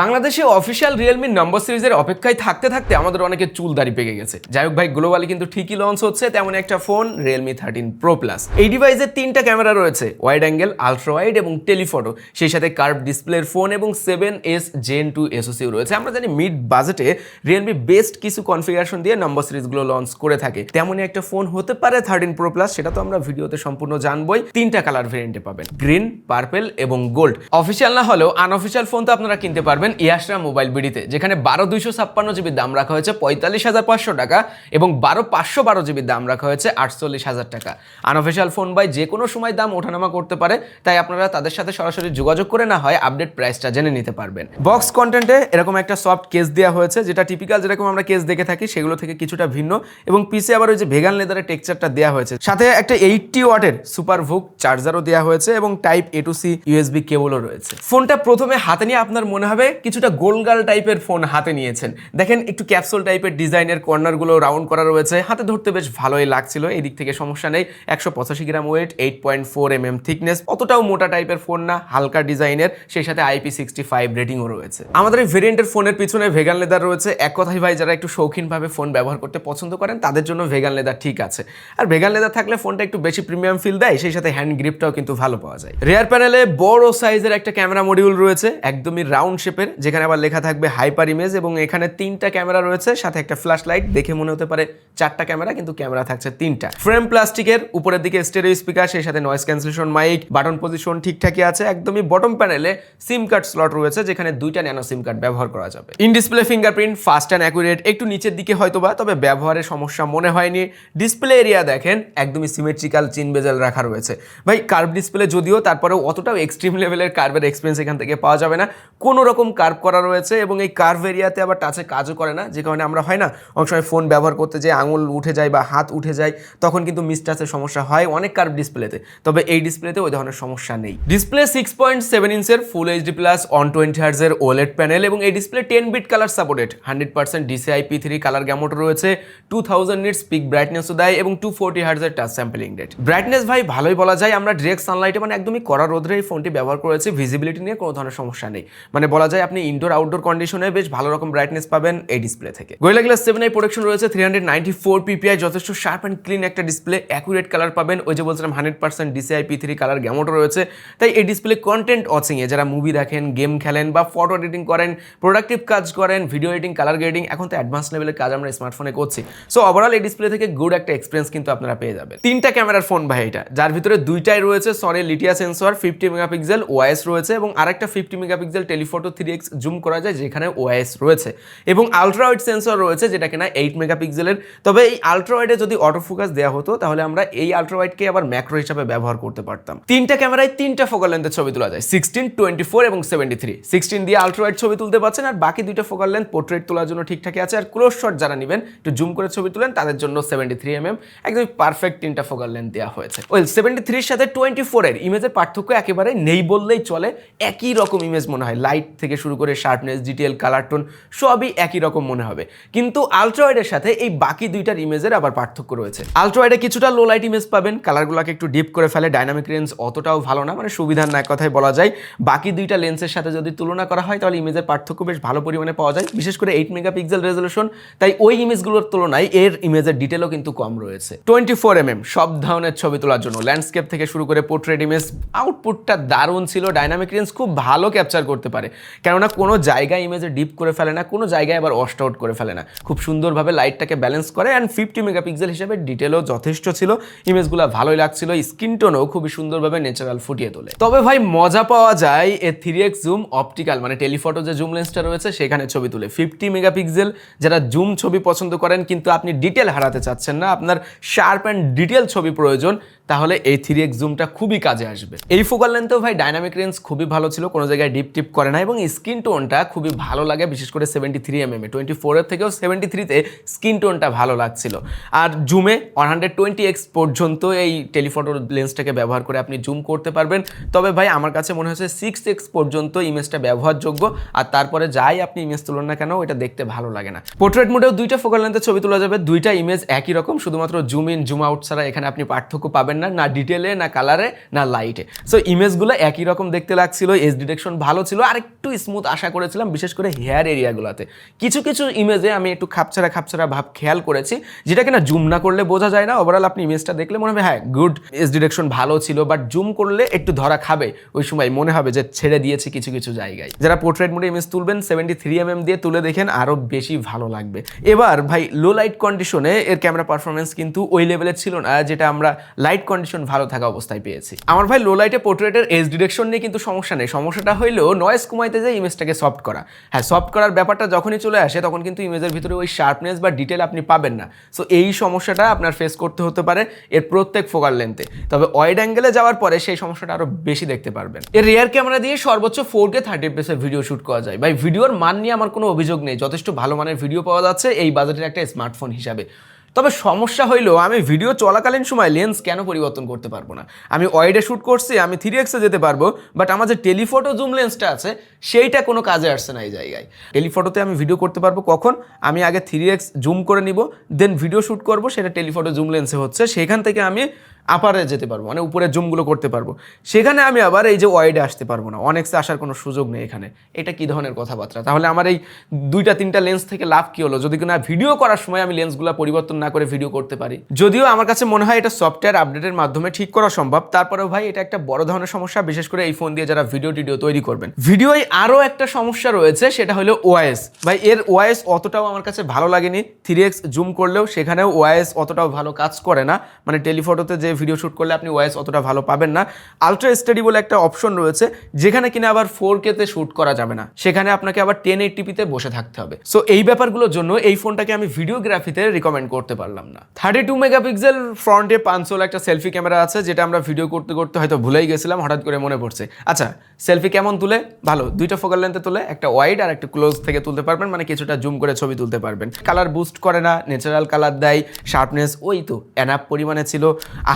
বাংলাদেশে অফিসিয়াল রিয়েলমির নম্বর সিরিজের অপেক্ষায় থাকতে থাকতে আমাদের অনেকে চুল দাড়ি পেকে গেছে। যাই হোক ভাই গ্লোবালি কিন্তু ঠিকই লঞ্চ হচ্ছে, তেমন একটা phone Realme thirteen pro plus এই ডিভাইসের তিনটা ক্যামেরা রয়েছে ওয়াইড অ্যাঙ্গেল আলট্রা ওয়াইড এবং টেলিফটো সেই সাথে কার্ভ ডিসপ্লের ফোন এবং সেভেন এস জেন টু এসওসিও রয়েছে। আমরা জানি মিড বাজেটে রিয়েলমি বেস্ট কিছু কনফিগারেশন দিয়ে নম্বর সিরিজগুলো লঞ্চ করে থাকে। তেমনই একটা ফোন হতে পারে থার্টিন প্রো প্লাস সেটা তো আমরা ভিডিওতে সম্পূর্ণ জানবই। তিনটা কালার ভেরিয়েন্টে পাবেন গ্রিন পার্পেল এবং গোল্ড অফিসিয়াল না হলেও আনঅফিসিয়াল ফোন তো আপনারা কিনতে পারবেন। ইয়াসরা মোবাইল বিডিতে, যেখানে বারো দুইশো ছাপ্পান্ন জিবির দাম রাখা হয়েছে পঁয়তাল্লিশ হাজার পাঁচশো টাকা এবং বারো পাঁচশো বারো জিবির দাম রাখা হয়েছে আটচল্লিশ হাজার টাকা। আনঅফিসিয়াল ফোন বাই যে কোনো সময় দাম ওঠানামা করতে পারে, তাই আপনারা তাদের সাথে সরাসরি যোগাযোগ করে না হয় আপডেট প্রাইসটা জেনে নিতে পারবেন। বক্স কন্টেন্টে এরকম একটা সফট কেস দেওয়া হয়েছে, যেটা টিপিক্যাল যেরকম আমরা কেস দেখে থাকি, সেগুলো থেকে কিছুটা ভিন্ন এবং পিসে আবার ওই যে ভেগান লেদারের টেক্সচারটা দেওয়া হয়েছে। সাথে একটা এইটটি ওয়াটের সুপার ভুক চার্জারও দেওয়া হয়েছে এবং type A to C USB কেবলও রয়েছে। ফোনটা প্রথমে হাতে নিয়ে আপনার মনে হবে কিছুটা গোলগাল টাইপের ফোন হাতে নিয়েছেন। দেখেন, একটু ক্যাপসুল টাইপের ডিজাইনের কর্নারগুলো রাউন্ড করা রয়েছে। হাতে ধরতে বেশ ভালোই লাগছিল এই দিক থেকে সমস্যা নেই। একশো পঁচাশি gram weight eight point four M M thickness অতটাও মোটা টাইপের ফোন না, হালকা ডিজাইনের, সেই সাথে আইপি সিক্সটি ফাইভ রেটিংও রয়েছে। আমাদের এই ভেরিয়েন্টের ফোনের পিছনে ভেগান লেদার রয়েছে। এক কথাই ভাই, যারা একটু শৌখিনভাবে ফোন ব্যবহার করতে পছন্দ করেন, তাদের জন্য ভেগান লেদার ঠিক আছে। আর ভেগান লেদার থাকলে ফোনটা একটু বেশি প্রিমিয়াম ফিল দেয়, সেই সাথে হ্যান্ড গ্রিপটাও কিন্তু ভালো পাওয়া যায়। রেয়ার প্যানেলে বড় সাইজের একটা ক্যামেরা মডিউল রয়েছে, একদমই রাউন্ড শেপের যেখানে আবার লেখা থাকবে হাইপার ইমেজ এবং এখানে তিনটা ক্যামেরা রয়েছে, সাথে একটা ফ্ল্যাশ লাইট দেখে মনে হতে পারে চারটা ক্যামেরা কিন্তু ক্যামেরা থাকছে তিনটা। ফ্রেম প্লাস্টিকের উপরের দিকে স্টেরিও স্পিকার সেই সাথে noise cancellation mic button position ঠিকঠাকই আছে, একদমই বটম প্যানেলে সিম কার্ড স্লট রয়েছে, যেখানে দুইটা ন্যানো সিম কার্ড ব্যবহার করা যাবে। In display fingerprint fast and accurate একটু নিচের দিকে হয়তো বা তবে ব্যবহারের সমস্যা মনে হয়নি। ডিসপ্লে এরিয়া দেখেন, একদমই সিমেট্রিক্যাল চিন বেজাল রাখা রয়েছে। ভাই কার্ভ ডিসপ্লে যদিও, তারপরেও অতটাও এক্সট্রিম লেভেলের কার্ভের এক্সপিরিয়েন্স এখান থেকে পাওয়া যাবে না। কোনো রকম কার্ভ করা রয়েছে এবং এই কার্ভ এরিয়াতে আবার টাচে কাজও করে না, যে কারণে আমরা হয় না, অনেক সময় ফোন ব্যবহার করতে যে আঙুল উঠে যায় বা হাত উঠে যায়, তখন কিন্তু মিসটাচের সমস্যা হয় অনেক কার্ভ ডিসপ্লেতে তবে এই ডিসপ্লেতে ওই ধরনের সমস্যা নেই। Display six point seven ইঞ্চের full HD plus one twenty হার্জের OLED panel এবং এই display ten bit colour supported hundred percent DCI P three colour gamut রয়েছে টু থাউজেন্ড নিটস পিক ব্রাইটনেসও দেয় এবং টু ফোর্টি হার্জের টাচ স্যাম্পলিং রেট ব্রাইটনেস ভাই, ভালোই বলা যায়, আমরা ডিরেক্ট সানলাইটে মানে একদমই কড়া রোদ্রে এই ফোনটি ব্যবহার করেছি ভিজিবিলিটি নিয়ে কোনো ধরনের সমস্যা নেই। মানে বলা যায় আপনি ইনডোর আউটডোর কন্ডিশনে বেশ ভালো রকম ব্রাইটনেস পাবেন এই ডিসপ্লে থেকে। Gorilla Glass seven I protection রয়েছে three hundred ninety four PPI যথেষ্ট শার্প অ্যান্ড ক্লিন একটা ডিসপ্লে অ্যাকুরেট কালার পাবেন, ওই যে বলছিলাম hundred percent DCI P three colour গ্যামোটো রয়েছে। তাই এই ডিসপ্লে কন্টেন্ট ওয়াচিংয়ে যারা মুভি দেখেন গেম খেলেন বা ফটো এডিটিং করেন প্রোডাক্টিভ কাজ করেন ভিডিও এডিটিং কালার গ্রেডিং এখন তো অ্যাডভান্স লেভেলের কাজ আমরা স্মার্টফোনে করছি। সো ওভারঅল এই ডিসপ্লে থেকে গুড একটা এক্সপিরিয়েন্স কিন্তু আপনারা পেয়ে যাবেন। তিনটা ক্যামেরার ফোন ভাই এটা, যার ভিতরে দুইটাই রয়েছে Sony Lytia sensor fifty megapixel ওয়াইএস রয়েছে এবং আরেকটা fifty megapixel telephoto three X zoom করা যায়, যেখানে ওয়াইএস রয়েছে। এবং আলট্রা ওয়াইড সেন্সর রয়েছে, যেটা কিনা এইট মেগাপিক্সেলের তবে এই আলট্রা ওয়াইডে যদি অটো ফোকাস দেওয়া হতো, তাহলে আমরা এই আলট্রা ওয়াইডকে আবার ম্যাক্রো হিসাবে ব্যবহার করতে পারতাম। তিনটা ক্যামেরায় তিনটা ফোকাল লেন্থের ছবি তোলা যায় সিক্সটিন টোয়েন্টি ফোর এবং সেভেন্টি থ্রি সিক্সটিন দিয়ে আলট্রা ওয়াইড ছবি তুলতে পারছেন, আর বাকি দুইটা ফোকাল লেন্থ পোর্ট্রেট তোলার জন্য ঠিকঠাকই আছে। আর ক্লোজ শট যারা নেবেন, একটু জুম করে ছবি তুলেন, তাদের জন্য সেভেন্টি থ্রি এম এম একদম পারফেক্ট তিনটা ফোকাল লেন্থ দেওয়া হয়েছে। ওয়েল সেভেন্টি থ্রির সাথে টোয়েন্টি ফোরের ইমেজের পার্থক্য একেবারে নেই বললেই চলে, একই রকম ইমেজ মনে হয় লাইট থেকে শুরু করে শার্পনেস, ডিটেল কালার টোন সবই একই রকম মনে হবে। কিন্তু আলট্রাওয়াইডের সাথে এই বাকি দুইটার ইমেজের আবার পার্থক্য রয়েছে। আলট্রাওয়াইডে কিছুটা লো লাইট ইমেজ পাবেন কালারগুলোকে একটু ডিপ করে ফেলে ডাইনামিক রেঞ্জ অতটাও ভালো না মানে সুবিধার না কথায় বলা যায়। বাকি দুইটা লেন্সের সাথে যদি তুলনা করা হয়, তাহলে ইমেজের পার্থক্য বেশ ভালো পরিমাণে পাওয়া যায়। বিশেষ করে এইট মেগাপিক্সেল রেজলিউশন তাই ওই ইমেজগুলোর তুলনায় এর ইমেজের ডিটেলও কিন্তু কম রয়েছে। টোয়েন্টি ফোর এম এম সব ধরনের ছবি তোলার জন্য। ল্যান্ডস্কেপ থেকে শুরু করে পোর্ট্রেট ইমেজ আউটপুটটা দারুণ ছিল ডাইনামিক রেঞ্জ খুব ভালো ক্যাপচার করতে পারে। কেননা কোনো জায়গায় ইমেজে ডিপ করে ফেলে না, কোনো জায়গায় আবার ওয়াস্ট আউট করে ফেলে না। খুব সুন্দরভাবে লাইটটাকে ব্যালেন্স করে অ্যান্ড ফিফটি মেগাপিক্সেল হিসেবে ডিটেলও যথেষ্ট ছিল। ইমেজগুলো ভালোই লাগছিল স্কিন টোনও খুবই সুন্দরভাবে ন্যাচারাল ফুটিয়ে তোলে। তবে ভাই, মজা পাওয়া যায় এ থ্রি এক্স জুম অপটিক্যাল মানে টেলিফটো যে জুম লেন্সটা রয়েছে, সেখানে ছবি তুলে। ফিফটি মেগাপিক্সেল যারা জুম ছবি পছন্দ করেন, কিন্তু আপনি ডিটেল হারাতে চাচ্ছেন না, আপনার শার্প অ্যান্ড ডিটেল ছবি প্রয়োজন তাহলে এই থ্রি এক্স জুমটা খুবই কাজে আসবে। এই ফোকাল লেন্থেও ভাই ডাইনামিক রেঞ্জ খুবই ভালো ছিল, কোনো জায়গায় ডিপ টিপ করে না এবং স্কিন টোনটা খুবই ভালো লাগে, বিশেষ করে সেভেন্টি থ্রি এম এম এ টোয়েন্টি ফোরের থেকেও সেভেন্টি থ্রিতে স্কিন টোনটা ভালো লাগছিল। আর জুমে ওয়ান হান্ড্রেড টোয়েন্টি এক্স পর্যন্ত এই টেলিফটো লেন্সটাকে ব্যবহার করে আপনি জুম করতে পারবেন। তবে ভাই আমার কাছে মনে হচ্ছে সিক্স এক্স পর্যন্ত ইমেজটা ব্যবহারযোগ্য, আর তারপরে যাই আপনি ইমেজ তুলুন না কেন এটা দেখতে ভালো লাগে না। পোর্ট্রেট মোডেও দুইটা ফোকাল লেন্থের ছবি তোলা যাবে, দুইটা ইমেজ একই রকম, শুধুমাত্র জুম ইন জুম আউট ছাড়া এখানে আপনি পার্থক্য পাবেন পাবেন না না ডিটেলে না কালারে না লাইটে সো ইমেজগুলো একই রকম দেখতে লাগছিল, এস ডিটেকশন ভালো ছিল আর একটু স্মুথ আশা করেছিলাম, বিশেষ করে হেয়ার এরিয়াগুলোতে কিছু কিছু ইমেজে আমি একটু খাপছাড়া খাপছাড়া ভাব খেয়াল করেছি, যেটা কিনা জুম না করলে বোঝা যায় না। ওভারঅল আপনি ইমেজটা দেখলে মনে হবে হ্যাঁ গুড এস ডিরেকশন ভালো ছিল বাট জুম করলে একটু ধরা খাবে। ওই সময় মনে হবে যে ছেড়ে দিয়েছে কিছু কিছু জায়গায়। যারা পোর্ট্রেট মোডে ইমেজ তুলবেন সেভেন্টি থ্রি এম দিয়ে তুলে দেখেন আরও বেশি ভালো লাগবে। এবার ভাই লো লাইট কন্ডিশনে এর ক্যামেরা পারফরমেন্স কিন্তু ওই লেভেলের ছিল না, যেটা আমরা লাইট কন্ডিশন ভালো থাকা অবস্থায় পেয়েছি। আমার ভাই লো লাইটে পোর্ট্রেটের এস ডিরেকশন নিয়ে কিন্তু সমস্যা নেই। সমস্যাটা হইলেও নয়েস কমাইতে যে ইমেজটাকে সফট করা। হ্যাঁ সফট করার ব্যাপারটা যখনই চলে আসে, তখন কিন্তু ইমেজের ভিতরে ওই শার্পনেস বা ডিটেল আপনি পাবেন না। সো এই সমস্যাটা আপনার ফেস করতে হতে পারে এর প্রত্যেক ফোকাল লেন্থে তবে ওয়াইড অ্যাঙ্গেলে যাওয়ার পরে সেই সমস্যাটা আরও বেশি দেখতে পারবেন। এর রেয়ার ক্যামেরা দিয়ে সর্বোচ্চ ফোর কে থার্টি এফএসের ভিডিও শুট করা যায়। ভাই ভিডিওর মান নিয়ে আমার কোনো অভিযোগ নেই। যথেষ্ট ভালো মানের ভিডিও পাওয়া যাচ্ছে এই বাজেটের একটা স্মার্টফোন হিসাবে। তবে সমস্যা হইল, আমি ভিডিও চলাকালীন সময় লেন্স কেন পরিবর্তন করতে পারব না? আমি ওয়াইডে শ্যুট করছি, আমি থ্রি এক্সে যেতে পারব বাট আমার যে টেলিফটো জুম লেন্সটা আছে, সেইটা কোনো কাজে আসছে না এই জায়গায়। টেলিফটোতে আমি ভিডিও করতে পারব কখন? আমি আগে থ্রি এক্স জুম করে নিব দেন ভিডিও শ্যুট করব, সেটা টেলিফটো জুম লেন্সে হচ্ছে, সেখান থেকে আমি আপারে যেতে পারব মানে উপরে জুমগুলো করতে পারব। সেখানে আমি আবার এই যে ওয়াইডে আসতে পারব না অনেক্সে আসার কোনো সুযোগ নেই এখানে। এটা কি ধরনের কথাবার্তা? তাহলে আমার এই দুইটা, তিনটা লেন্স থেকে লাভ কি হলো? যদি কিনা ভিডিও করার সময় আমি লেন্সগুলো পরিবর্তন না করে ভিডিও করতে পারি। যদিও আমার কাছে মনে হয় এটা সফটওয়্যার আপডেটের মাধ্যমে ঠিক করা সম্ভব। তারপরেও ভাই, এটা একটা বড় ধরনের সমস্যা, বিশেষ করে এই ফোন দিয়ে যারা ভিডিও টিডিও তৈরি করবেন। ভিডিওয় আরও একটা সমস্যা রয়েছে, সেটা হলো ওয়াইএস ভাই, এর ওয়াইএস অতটাও আমার কাছে ভালো লাগেনি। থ্রি এক্স জুম করলেও সেখানেও ওয়াইএস অতটাও ভালো কাজ করে না। মানে টেলিফটোতে যে ভিডিও শ্যুট করলে আপনি ওয়াইস অতটা ভালো পাবেন না। আলট্রা স্টাডি বলে একটা অপশন রয়েছে, যেখানে কিনা আবার ফোর কেতে শ্যুট করা যাবে না। সেখানে আপনাকে আবার টেন এইটিপিতে বসে থাকতে হবে। সো এই ব্যাপারগুলোর জন্য এই ফোনটাকে আমি ভিডিওগ্রাফিতে রিকমেন্ড করতে পারলাম না। থার্টি টু মেগাপিক্সেল ফ্রন্টে পাঁচশোল একটা সেলফি ক্যামেরা আছে, যেটা আমরা ভিডিও করতে করতে হয়তো ভুলেই গেছিলাম, হঠাৎ করে মনে পড়ছে। আচ্ছা সেলফি কেমন তুলে? ভালো, দুইটা ফোকাল লেন্থে তুলে, একটা ওয়াইড আর একটা ক্লোজ থেকে তুলতে পারবেন মানে কিছুটা জুম করে ছবি তুলতে পারবেন। কালার বুস্ট করে না ন্যাচারাল কালার দেয় শার্পনেস ওই তো এনাফ পরিমাণে ছিল।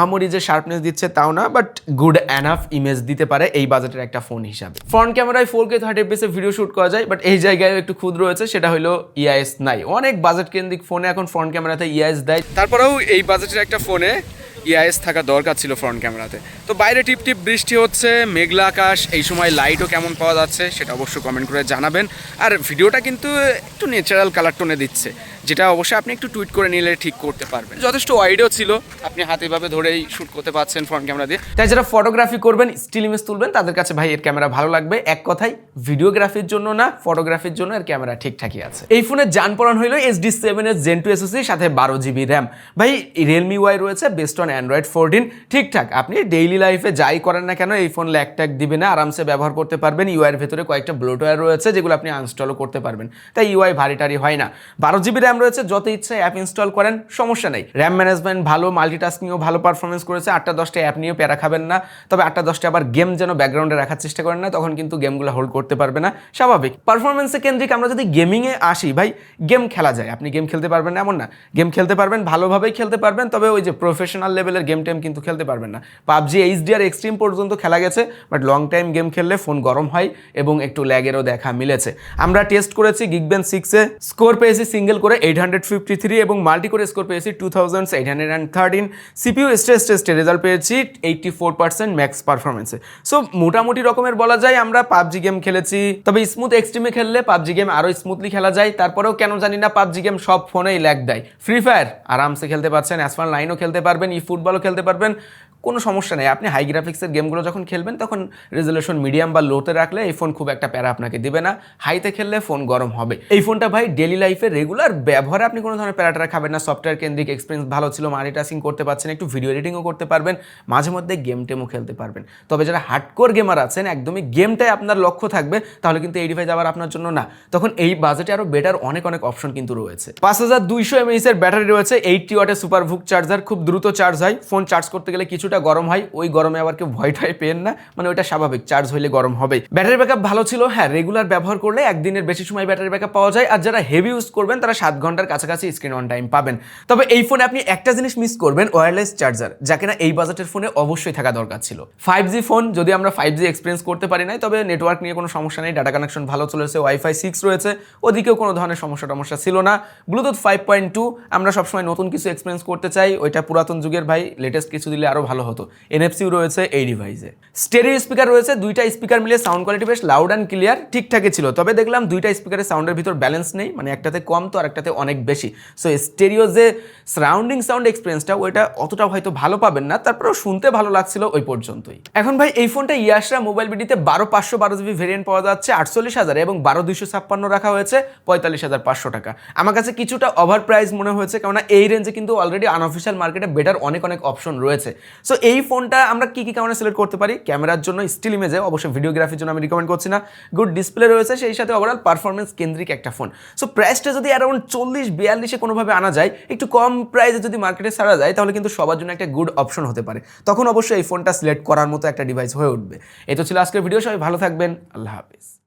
আহামরি যে শার্পনেস দিচ্ছে তাও না বাট গুড এনাফ ইমেজ দিতে পারে এই বাজেটের একটা ফোন হিসাবে। ফ্রন্ট ক্যামেরায় ফোর কে থার্টি এফপিএসে ভিডিও শুট করা যায় বাট এই জায়গায় একটু খুদ রয়েছে, সেটা হলো ইআইএস নাই। অনেক বাজেট কেন্দ্রিক ফোনে এখন ফ্রন্ট ক্যামেরাতে ইআইএস দেয়। তারপরেও এই বাজেটের একটা ফোনে ইআইএস থাকা দরকার ছিল ফ্রন্ট ক্যামেরাতে তো বাইরে টিপ টিপ বৃষ্টি হচ্ছে, মেঘলা আকাশ, এই সময় লাইটও কেমন পাওয়া যাচ্ছে, সেটা অবশ্যই কমেন্ট করে জানাবেন। আর ভিডিওটা কিন্তু একটু ন্যাচারাল কালার টোনে দিচ্ছে। যেটা অবশ্যই আপনি একটু টুইট করে নিলে ঠিক করতে পারবেন। যথেষ্ট ওয়াইডও ছিল। আপনি হাতে ভাবে ধরেই শ্যুট করতে পারছেন ফ্রন্ট ক্যামেরা দিয়ে। তাই যারা ফটোগ্রাফি করবেন স্টিল ইমেজ তুলবেন, তাদের কাছে ভাই এর ক্যামেরা ভালো লাগবে। এক কথাই ভিডিওগ্রাফির জন্য না ফটোগ্রাফির জন্য এর ক্যামেরা ঠিকঠাকই আছে। এই ফোনের যান পড়ান হইল এস ডি সেভেন এর জেন টু এসএসসি সাথে বারো জিবি র্যাম ভাই রিয়েলমি ওয়াই রয়েছে বেস্ট অন অ্যান্ড্রয়েড ফোরটিন ঠিকঠাক, আপনি ডেইলি লাইফে যাই করেন না কেন, এই ফোন ল্যাক ট্যাক দিবে না, আরামসে ব্যবহার করতে পারবেন। ইউআইয়ের ভেতরে কয়েকটা ব্লোটওয়্যার রয়েছে, যেগুলো আপনি আনস্টলও করতে পারবেন। তাই ইউআই ভারী টারি হয় না। বারো জিবি র্যাম রয়েছে, যত ইচ্ছে অ্যাপ ইনস্টল করেন, সমস্যা নেই। র্যাম ম্যানেজমেন্ট ভালো মাল্টিটাস্কিংও ভালো পারফরমেন্স করেছে, আটটা দশটা অ্যাপ নিয়েও প্যারা খাবেন না। তবে আটটা দশটা আবার গেম যেন ব্যাকগ্রাউন্ডে রাখার চেষ্টা করেন না, তখন কিন্তু গেমগুলো হোল্ড করতে পারবে না। স্বাভাবিক। পারফরমেন্সে কেন্দ্রিক আমরা যদি গেমিংয়ে আসি, ভাই গেম খেলা যায়। আপনি গেম খেলতে পারবেন না, এমন না। গেম খেলতে পারবেন, ভালোভাবেই খেলতে পারবেন, তবে ওই যে প্রফেশনাল লেভেলের গেম টেম কিন্তু খেলতে পারবেন না। পাবজি এইচডিআর এক্সট্রিম পর্যন্ত খেলা গেছে বাট লং টাইম গেম খেললে ফোন গরম হয় এবং একটু ল্যাগেরও দেখা মিলেছে। আমরা টেস্ট করেছি গিগবেন সিক্সে স্কোর পেয়েছি সিঙ্গেল করে এইট হান্ড্রেড ফিফটি থ্রি এবং মাল্টি করে স্কোর পেয়েছি two thousand eight hundred and CPU stress টেস্টে রেজাল্ট পেয়েছি এইটটি ফোর পার্সেন্ট ম্যাক্স পারফরমেন্সে সো মোটামুটি রকমের বলা যায় আমরা পাবজি গেম খেলেছি, তবে স্মুথ এক্সট্রিমে খেললে পাবজি গেম আরও স্মুথলি খেলা যায়। তারপরেও কেন জানি না পাবজি গেম সব ফোনেই ল্যাগ দেয়। ফ্রি ফায়ার, আরামসে খেলতে পারছেন অ্যাসফার লাইনও খেলতে পারবেন, ই ফুটবলও খেলতে পারবেন। কোনো সমস্যা নেই। আপনি হাই গ্রাফিক্সের গেমগুলো যখন খেলবেন, তখন রেজলিউশন মিডিয়াম বা লোতে রাখলে এই ফোন খুব একটা প্যারা আপনাকে দিবে না। হাইতে খেললে ফোন গরম হবে। এই ফোনটা ভাই ডেলি লাইফে রেগুলার ব্যবহারে আপনি কোনো ধরনের প্যারাটারা খাবেন না। সফটওয়্যার কেন্দ্রিক এক্সপিরিয়েন্স ভালো ছিল মাল্টিটাস্কিং করতে পারছেন, একটু ভিডিও এডিটিংও করতে পারবেন, মাঝে মধ্যে গেম টেমও খেলতে পারবেন। তবে যারা হার্ডকোর গেমার আছেন, একদমই গেমটাই আপনার লক্ষ্য থাকবে, তাহলে কিন্তু এই ডিভাইস আবার আপনার জন্য না। তখন এই বাজেটে আরও বেটার অনেক অনেক অপশন কিন্তু রয়েছে। পাঁচ হাজার দুইশো এমএইচ এর ব্যাটারি রয়েছে এইটটি ওয়াটের সুপার ভুক চার্জার খুব দ্রুত চার্জ হয়। ফোন চার্জ করতে গেলে কিছুটা গরম হয়, ওই গরমে আবার কেউ ভয় টয় পেন না। মানে ওইটা স্বাভাবিক, চার্জ হইলে গরম হবে। ব্যাটারি ব্যাকআপ ভালো ছিল হ্যাঁ রেগুলার ব্যবহার করলে একদিনের বেশি সময় ব্যাটারি ব্যাকআপ পাওয়া যায়। আর যারা হেভি ইউজ করবেন, তারা সাত ঘণ্টার কাছাকাছি স্ক্রিন অন টাইম পাবেন। তবে এই ফোনে আপনি একটা জিনিস মিস করবেন ওয়্যারলেস চার্জার যা কিনা এই বাজেটের ফোনে অবশ্যই থাকা দরকার ছিল। ফাইভ জি ফোন যদি আমরা ফাইভ জি এক্সপিরিয়েন্স করতে পারি নাই, তবে নেটওয়ার্ক নিয়ে কোনো সমস্যা নেই। ডাটা কানেকশন ভালো চলেছে ওয়াইফাই সিক্স রয়েছে। ওদিকেও কোনো ধরনের সমস্যা টমস্যা ছিল না। ব্লুটুথ ফাইভ পয়েন্ট টু আমরা সবসময় নতুন কিছু এক্সপিরিয়েন্স করতে চাই। ওইটা পুরাতন যুগের ভাই লেটেস্ট কিছু দিলে আরও ভালো ভালো হতো। এনএফসিও রয়েছে এই ডিভাইসে স্টেরিও স্পিকার রয়েছে, দুইটা স্পিকার মিলে সাউন্ড কোয়ালিটি বেশ লাউড অ্যান্ড ক্লিয়ার ঠিকঠাকই ছিল। তবে দেখলাম দুইটা স্পিকারের সাউন্ডের ভিতর ব্যালেন্স নেই মানে একটাতে কম তো আর একটাতে অনেক বেশি। সো স্টেরিও যে সারাউন্ডিং সাউন্ড এক্সপিরিয়েন্সটা ওইটা অতটা হয়তো ভালো পাবেন না, তারপরেও শুনতে ভালো লাগছিল ওই পর্যন্তই। এখন ভাই, এই ফোনটা ইয়াসরা মোবাইল বিডিতে বারো পাঁচশো বারো জিবি ভেরিয়েন্ট পাওয়া যাচ্ছে, আটচল্লিশ হাজার এবং বারো দুইশো ছাপ্পান্ন রাখা হয়েছে, পঁয়তাল্লিশ হাজার পাঁচশো টাকা। আমার কাছে কিছুটা ওভার প্রাইস মনে হয়েছে, কেননা এই রেঞ্জে কিন্তু অলরেডি আনঅফিসিয়াল মার্কেটে বেটার অনেক অনেক অপশন রয়েছে। সো এই ফোনটা আমরা কি কি কারণে সিলেক্ট করতে পারি? ক্যামেরার জন্য স্টিল ইমেজে অবশ্যই ভিডিওগ্রাফির জন্য আমি রিকমেন্ড করছি না। গুড ডিসপ্লে রয়েছে, সেই সাথে ওভারঅল পারফরমেন্স কেন্দ্রিক একটা ফোন সো প্রাইসটা যদি অ্যারাউন্ড চল্লিশ, বিয়াল্লিশে কোনোভাবে আনা যায়, একটু কম প্রাইসে যদি মার্কেটে ছাড়া যায়, তাহলে কিন্তু সবার জন্য একটা গুড অপশন হতে পারে। তখন অবশ্যই এই ফোনটা সিলেক্ট করার মতো একটা ডিভাইস হয়ে উঠবে। এই তো ছিল আজকের ভিডিও সবাই ভালো থাকবেন, আল্লাহ হাফিজ।